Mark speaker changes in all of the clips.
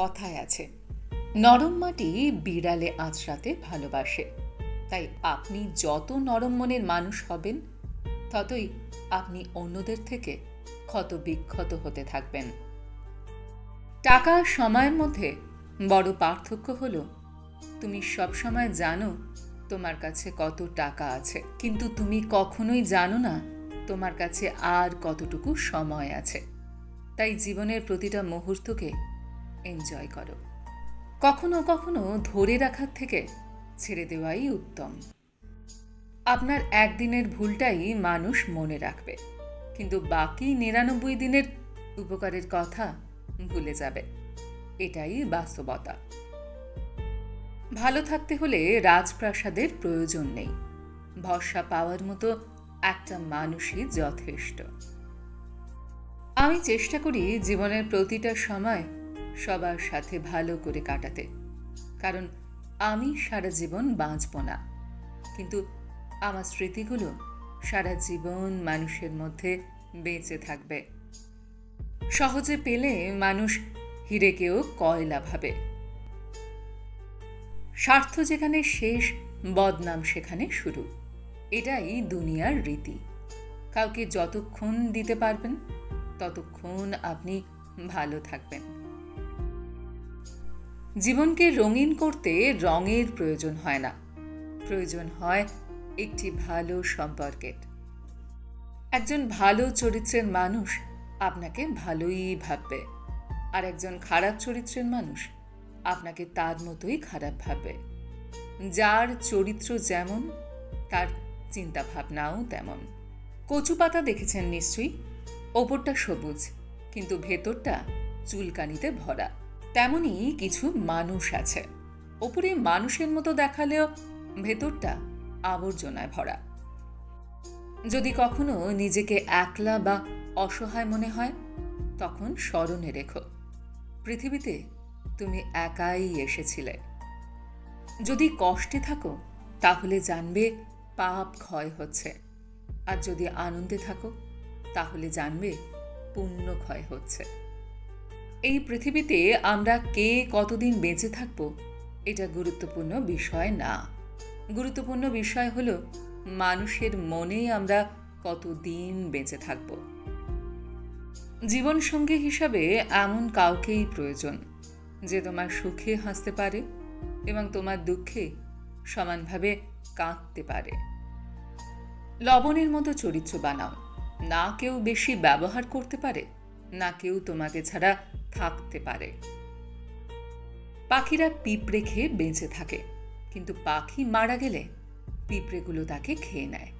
Speaker 1: কথায় আছে। নরম মাটি বিড়ালে আঁচড়াতে ভালোবাসে। তাই আপনি যত নরম মনের মানুষ হবেন, ততই আপনি অন্যদের থেকে ক্ষত বিক্ষত হতে থাকবেন। টাকা সময়ের মধ্যে বড় পার্থক্য হলো, তুমি সবসময় জানো তোমার কাছে কত টাকা আছে। কিন্তু তুমি কখনোই জানো না তোমার কাছে আর কতটুকু সময় আছে। তাই জীবনের প্রতিটা মুহূর্তকে এনজয় করো। কখনো কখনো ধরে রাখার থেকে ছেড়ে দেওয়াই উত্তম। আপনার একদিনের ভুলটাই মানুষ মনে রাখবে, কিন্তু বাকি নিরানব্বই দিনের উপকারের কথা ভুলে যাবে। এটাই বাস্তবতা। ভালো থাকতে হলে রাজপ্রাসাদের প্রয়োজন নেই। ভরসা পাওয়ার মতো একটা মানুষই যথেষ্ট। আমি চেষ্টা করি জীবনের প্রতিটা সময় সবার সাথে ভালো করে কাটাতে। কারণ আমি সারা জীবন বাঁচব না। কিন্তু আমার স্মৃতিগুলো সারা জীবন মানুষের মধ্যে বেঁচে থাকবে। সহজে পেলে মানুষ হিরেকেও কয়লা ভাবে। স্বার্থ যেখানে শেষ, বদনাম সেখানে শুরু। এটাই দুনিয়ার রীতি। কাউকে যতক্ষণ দিতে পারবেন, ততক্ষণ আপনি ভালো থাকবেন। জীবনকে রঙিন করতে রঙের প্রয়োজন হয় না। প্রয়োজন হয় একটি ভালো সম্পর্কের। একজন ভালো চরিত্রের মানুষ আপনাকে ভালোই ভাববে। আর একজন খারাপ চরিত্রের মানুষ আপনাকে তার মতোই খারাপ ভাববে। যার চরিত্র যেমন, তার চিন্তা ভাবনাও তেমন। কচু পাতা দেখেছেন নিশ্চয়ই? ওপরটা সবুজ, কিন্তু ভেতরটা চুলকানিতে ভরা। তেমনই কিছু মানুষ আছে। ওপরে মানুষের মতো দেখালেও ভেতরটা আবর্জনায় ভরা। যদি কখনো নিজেকে একলা বা অসহায় মনে হয়, তখন স্মরণে রেখো, পৃথিবীতে তুমি একাই এসেছিলে। যদি কষ্টে থাকো, তাহলে জানবে পাপ ক্ষয় হচ্ছে। আর যদি আনন্দে থাকো, তাহলে জানবে পুণ্য ক্ষয় হচ্ছে। এই পৃথিবীতে আমরা কে কতদিন বেঁচে থাকব? এটা গুরুত্বপূর্ণ বিষয় না। গুরুত্বপূর্ণ বিষয় হলো, মানুষের মনে আমরা কতদিন বেঁচে থাকব? জীবনসঙ্গী হিসাবে এমন কাউকেই প্রয়োজন, যে তোমার সুখে হাসতে পারে এবং তোমার দুঃখে সমানভাবে কাঁদতে পারে। লবণের মতো চরিত্র বানাও। না কেউ বেশি ব্যবহার করতে পারে, না কেউ তোমাকে ছাড়া থাকতে পারে। পাখিরা পিঁপড়ে খেয়ে বেঁচে থাকে, কিন্তু পাখি মারা গেলে পিঁপড়েগুলো তাকে খেয়ে নেয়।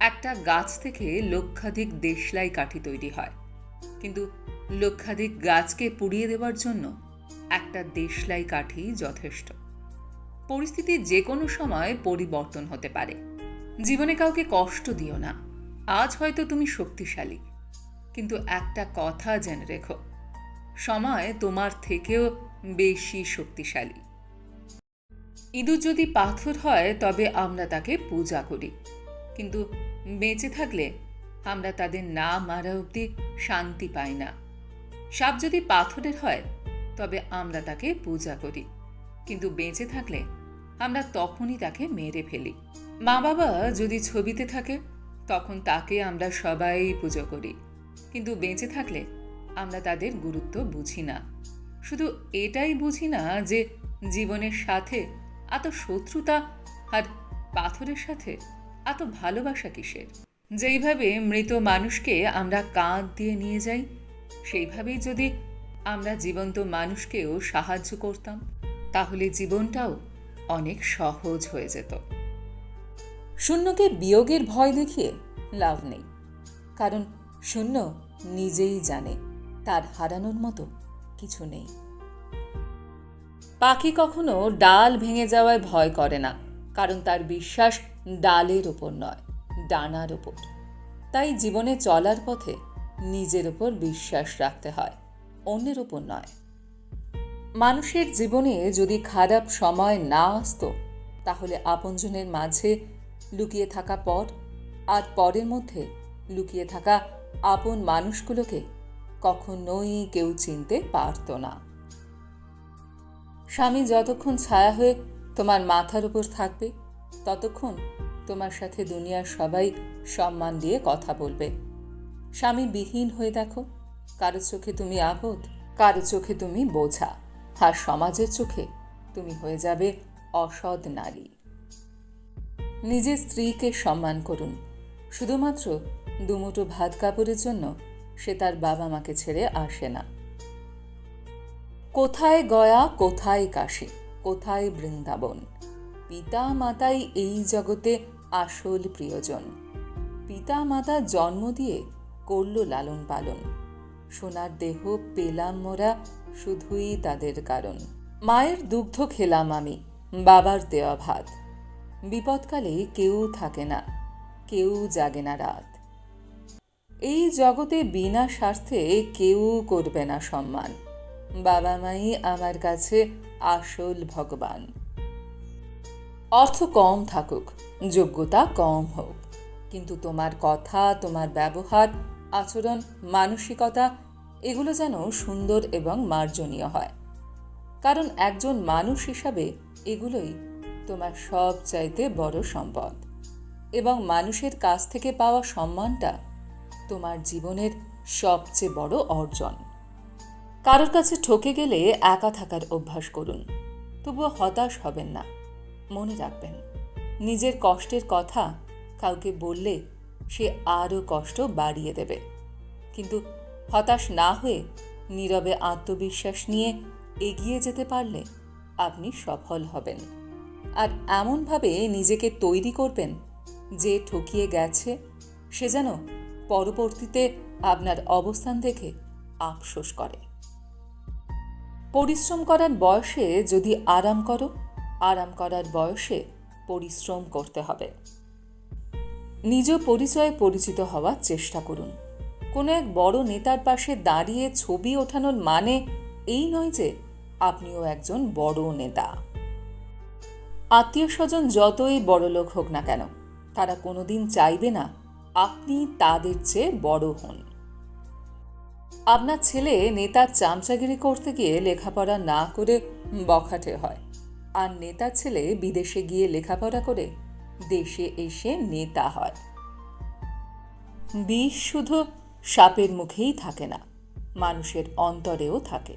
Speaker 1: একটা গাছ থেকে লক্ষাধিক দেশলাই কাঠি তৈরি হয়, কিন্তু লক্ষাধিক গাছকে পুড়িয়ে দেওয়ার জন্য একটা দেশলাই কাঠি যথেষ্ট। পরিস্থিতি যে কোনো সময় পরিবর্তন হতে পারে। জীবনে কাউকে কষ্ট দিও না। আজ হয়তো তুমি শক্তিশালী, কিন্তু একটা কথা জেনে রেখো সময় তোমার থেকেও বেশি শক্তিশালী। ইঁদুর যদি পাথর হয়, তবে আমরা তাকে পূজা করি। কিন্তু বেঁচে থাকলে আমরা তাদের না মারা অবধি শান্তি পাই না। সাপ যদি পাথরের হয়, তবে আমরা তাকে পূজা করি। কিন্তু বেঁচে থাকলে আমরা তখনই তাকে মেরে ফেলি। মা বাবা যদি ছবিতে থাকে, তখন তাকে আমরা সবাই পুজো করি। কিন্তু বেঁচে থাকলে আমরা তাদের গুরুত্ব বুঝি না। শুধু এটাই বুঝি না যে জীবনের সাথে এত শত্রুতা আর পাথরের সাথে এত ভালোবাসা কিসের? যেইভাবে মৃত মানুষকে আমরা কাঁধ দিয়ে নিয়ে যাই, সেইভাবেই যদি আমরা জীবন্ত মানুষকেও সাহায্য করতাম, তাহলে জীবনটাও অনেক সহজ হয়ে যেত। শূন্যকে বিয়োগের ভয় দেখিয়ে লাভ নেই, কারণ শূন্য নিজেই জানে। তার হারানোর মতো কিছু নেই। পাখি কখনো ডাল ভেঙে যাওয়ায় ভয় করে না, কারণ তার বিশ্বাস ডালের ওপর নয়, ডানার ওপর। তাই জীবনে চলার পথে নিজের ওপর বিশ্বাস রাখতে হয়, অন্যের ওপর নয়। মানুষের জীবনে যদি খারাপ সময় না আসতো, তাহলে আপনজনের মাঝে লুকিয়ে থাকা পর আর পরের মধ্যে লুকিয়ে থাকা আপন মানুষগুলোকে কখনোই কেউ চিনতে পারত না। স্বামী যতক্ষণ ছায়া হয়ে তোমার মাথার উপর থাকবে, ততক্ষণ তোমার সাথে দুনিয়ার সবাই সম্মান দিয়ে কথা বলবে। স্বামী বিহীন হয়ে দেখো, কারও চোখে তুমি আপদ কারও চোখে তুমি বোঝা, আর সমাজের চোখে তুমি হয়ে যাবে অসৎ নারী। নিজের স্ত্রীকে সম্মান করুন, শুধুমাত্র দুমুটো ভাত কাপড়ের জন্য সে তার বাবা মাকে ছেড়ে আসে না। কোথায় গয়া, কোথায় কাশী, কোথায় বৃন্দাবন? পিতা মাতাই এই জগতে আসল প্রিয়জন। পিতা মাতা জন্ম দিয়ে করল লালন পালন। সোনার দেহ পেলাম মোরা শুধুই তাদের কারণ। মায়ের দুগ্ধ খেলাম আমি, বাবার দেওয়া ভাত। বিপদকালে কেউ থাকে না, কেউ জাগে না রাত। এই জগতে বিনা স্বার্থে কেউ করবে না সম্মান। বাবা মাই আমার কাছে আসল ভগবান। অর্থ কম থাকুক, যোগ্যতা কম হোক। কিন্তু তোমার কথা, তোমার ব্যবহার, আচরণ, মানসিকতা, এগুলো যেন সুন্দর এবং মার্জনীয় হয়। কারণ একজন মানুষ হিসাবে এগুলোই তোমার সব চাইতে বড় সম্পদ। এবং মানুষের কাছ থেকে পাওয়া সম্মানটা তোমার জীবনের সবচেয়ে বড় অর্জন। কারোর কাছে ঠকে গেলে একা থাকার অভ্যাস করুন। তবুও হতাশ হবেন না। মনে রাখবেন, নিজের কষ্টের কথা কাউকে বললে সে আরও কষ্ট বাড়িয়ে দেবে। কিন্তু হতাশ না হয়ে নীরবে আত্মবিশ্বাস নিয়ে এগিয়ে যেতে পারলে আপনি সফল হবেন। আর এমনভাবে নিজেকে তৈরি করবেন, যে ঠকিয়ে গেছে, সে যেন পরবর্তীতে আপনার অবস্থান দেখে আফসোস করে। পরিশ্রম করার বয়সে যদি আরাম করো, আরাম করার বয়সে পরিশ্রম করতে হবে। নিজ পরিচয়ে পরিচিত হওয়ার চেষ্টা করুন। কোনো এক বড় নেতার পাশে দাঁড়িয়ে ছবি ওঠানোর মানে এই নয় যে আপনিও একজন বড় নেতা। আত্মীয় স্বজন যতই বড় লোক হোক না কেন, তারা কোনোদিন চাইবে না আপনি তাদের চেয়ে বড় হন। আপনার ছেলে নেতার চামচাগিরি করতে গিয়ে লেখাপড়া না করে বখাটে হয়। আর নেতার ছেলে বিদেশে গিয়ে লেখাপড়া করে দেশে এসে নেতা হয়। বিষ শুধু সাপের মুখেই থাকে না, মানুষের অন্তরেও থাকে।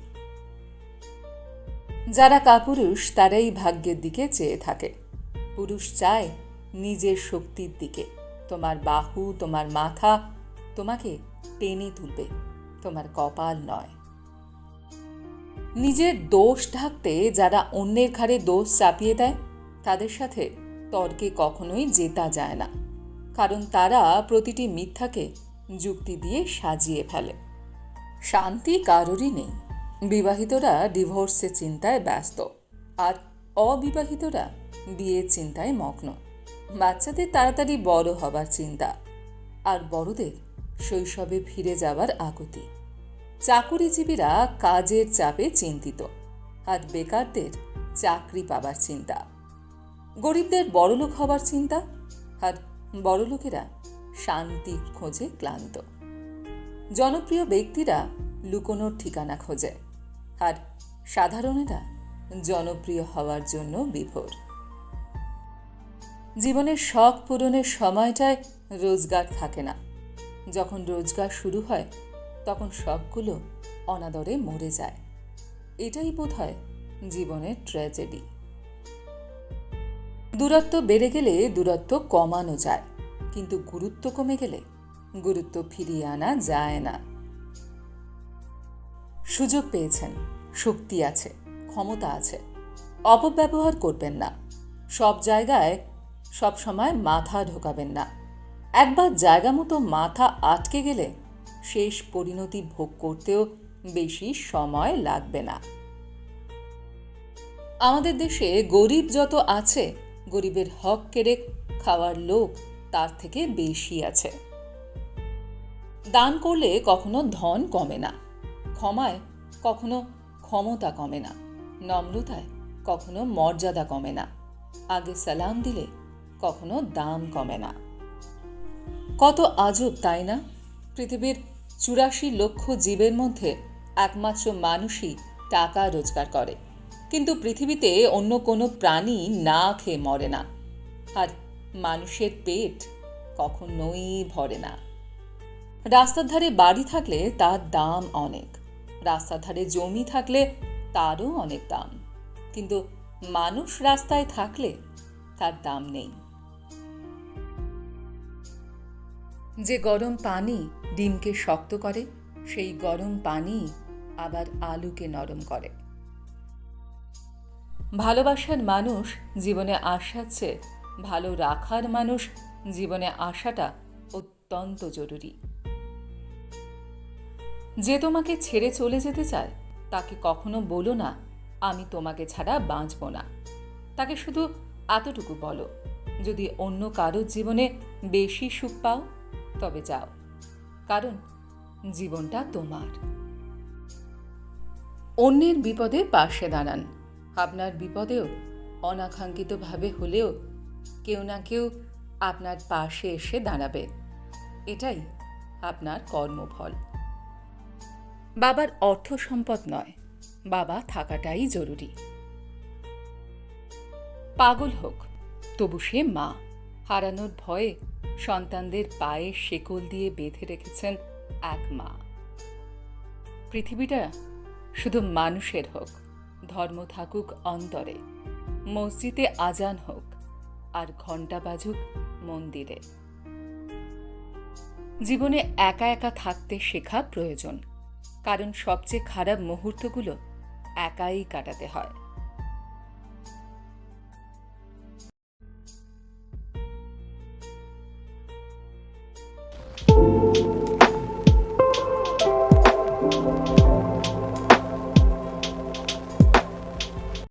Speaker 1: যারা কাপুরুষ, তারাই ভাগ্যের দিকে চেয়ে থাকে। পুরুষ চায় নিজের শক্তির দিকে। তোমার বাহু, তোমার মাথা তোমাকে টেনে তুলবে, তোমার কপাল নয়। নিজের দোষ ঢাকতে যারা অন্যের ঘাড়ে দোষ চাপিয়ে দেয়, তাদের সাথে তর্কে কখনোই জেতা যায় না। কারণ তারা প্রতিটি মিথ্যাকে যুক্তি দিয়ে সাজিয়ে ফেলে। শান্তি কারোরই নেই। বিবাহিতরা ডিভোর্সের চিন্তায় ব্যস্ত, আর অবিবাহিতরা বিয়ের চিন্তায় মগ্ন। বাচ্চাদের তাড়াতাড়ি বড় হবার চিন্তা। আর বড়দের শৈশবে ফিরে যাওয়ার আকুতি চাকুরিজীবীরা কাজের চাপে চিন্তিত আর বেকারদের চাকরি পাবার চিন্তা। গরিবদের বড়লোক হবার চিন্তা আর বড়লোকেরা শান্তির খোঁজে ক্লান্ত। জনপ্রিয় ব্যক্তিরা লুকোনোর ঠিকানা খোঁজে আর সাধারণেরা জনপ্রিয় হওয়ার জন্য বিভোর। জীবনের শখ পূরণের সময়টায় রোজগার থাকে না। যখন রোজগার শুরু হয়, তখন শখগুলো অনাদরে মরে যায়। এটাই বোধ হয় জীবনের ট্র্যাজেডি দূরত্ব বেড়ে গেলে দূরত্ব কমানো যায়, কিন্তু গুরুত্ব কমে গেলে গুরুত্ব ফিরিয়ে আনা যায় না। সুযোগ পেয়েছেন, শক্তি আছে, ক্ষমতা আছে, অপব্যবহার করবেন না। সব জায়গায় সব সময় মাথা ঢোকাবেন না। একবার জায়গা মতো মাথা আটকে গেলে শেষ পরিণতি ভোগ করতেও বেশি সময় লাগবে না। আমাদের দেশে গরিব যত আছে, গরিবের হক কেড়ে খাওয়ার লোক তার থেকে বেশি আছে। দান করলে কখনো ধন কমে না, ক্ষমায় কখনো ক্ষমতা কমে না, নম্রতায় কখনো মর্যাদা কমে না। আগে সালাম দিলে কখনো দাম কমে না। কত আজব, তাই না? পৃথিবীর চুরাশি লক্ষ জীবের মধ্যে একমাত্র মানুষই টাকা রোজগার করে। কিন্তু পৃথিবীতে অন্য কোনো প্রাণী না খেয়ে মরে না। আর মানুষের পেট কখনোই ভরে না। রাস্তার ধারে বাড়ি থাকলে তার দাম অনেক। রাস্তার ধারে জমি থাকলে তারও অনেক দাম। কিন্তু মানুষ রাস্তায় থাকলে তার দাম নেই। যে গরম পানি ডিমকে শক্ত করে, সেই গরম পানি আবার আলুকে নরম করে। ভালোবাসার মানুষ জীবনে আসাচ্ছে ভালো রাখার মানুষ জীবনে আসাটা অত্যন্ত জরুরি। যে তোমাকে ছেড়ে চলে যেতে চায়, তাকে কখনো বলো না, আমি তোমাকে ছাড়া বাঁচব না। তাকে শুধু এতটুকু বলো, যদি অন্য কারোর জীবনে বেশি সুখ পাও তবে যাও, কারণ জীবনটা তোমার। অন্যের বিপদে পাশে দাঁড়ান। আপনার বিপদেও, অনাকাঙ্ক্ষিতভাবে হলেও কেউ না কেউ আপনার পাশে এসে দাঁড়াবে। এটাই আপনার কর্মফল। বাবার অর্থ সম্পদ নয়, বাবা থাকাটাই জরুরি। পাগল হোক, তবু সে মা। হারানোর ভয়ে সন্তানদের পায়ে শেকল দিয়ে বেঁধে রেখেছেন এক মা। পৃথিবীটা শুধু মানুষের হোক, ধর্ম থাকুক অন্তরে, মসজিদে আজান হোক আর ঘণ্টা বাজুক মন্দিরে। জীবনে একা একা থাকতে শেখা প্রয়োজন, কারণ সবচেয়ে খারাপ মুহূর্তগুলো একাই কাটাতে হয়।